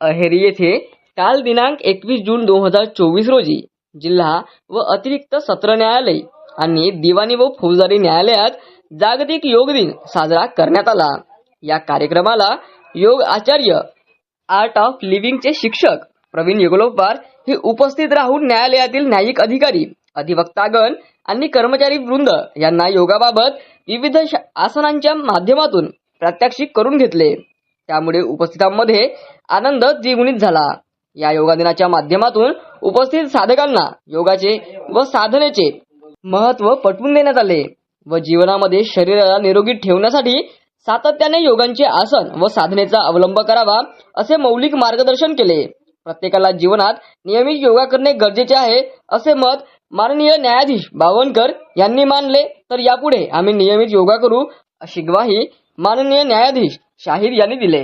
अहेरी येथे काल दिनांक एकवीस जून दोन हजार चोवीस रोजी जिल्हा व अतिरिक्त सत्र न्यायालय आणि दिवाणी व फौजदारी न्यायालयात जागतिक योग दिन साजरा करण्यात आला. या कार्यक्रमाला योग आचार्य आर्ट ऑफ लिव्हिंगचे शिक्षक प्रवीण युगलोपार हे उपस्थित राहून न्यायालयातील न्यायिक अधिकारी अधिवक्तागण आणि कर्मचारी वृंद यांना योगाबाबत विविध आसनांच्या माध्यमातून प्रात्यक्षिक करून घेतले. त्यामुळे उपस्थितांमध्ये आनंद द्विगुणित झाला. या योगा दिनाच्या माध्यमातून उपस्थित साधकांना योगाचे व साधनेचे महत्त्व पटवून देण्यात आले व जीवनामध्ये शरीराला निरोगी ठेवण्यासाठी सातत्याने योगांचे आसन व साधनेचा अवलंब करावा असे मौलिक मार्गदर्शन केले. प्रत्येकाला जीवनात नियमित योगा करणे गरजेचे आहे असे मत माननीय न्यायाधीश बावनकर यांनी मानले. तर यापुढे आम्ही नियमित योगा करू अशी ग्वाही माननीय न्यायाधीश शाहीर यांनी दिले.